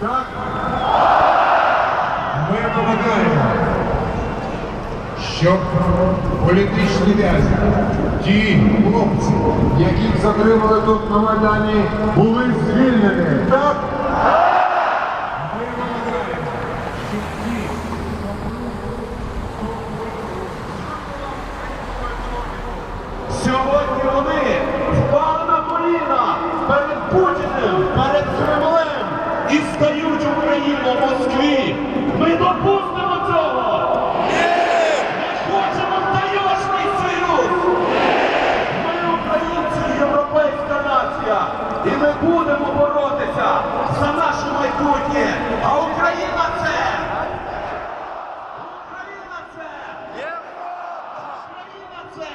Так? Ми вимагаємо, щоб політичні в'язні, ті хлопці, яких затримали тут на Майдані, були звільнені. Так? Ми вимагаємо, щоб ті, Сьогодні вони впали на коліна перед Путіним, перед Кремлем і стають Україну в Москві. Ми допустимо цього. Ми хочемо вдайошний союз. Ми українці, європейська нація. І ми будемо боротися за наше майбутнє. А Україна це. Україна це. Україна це.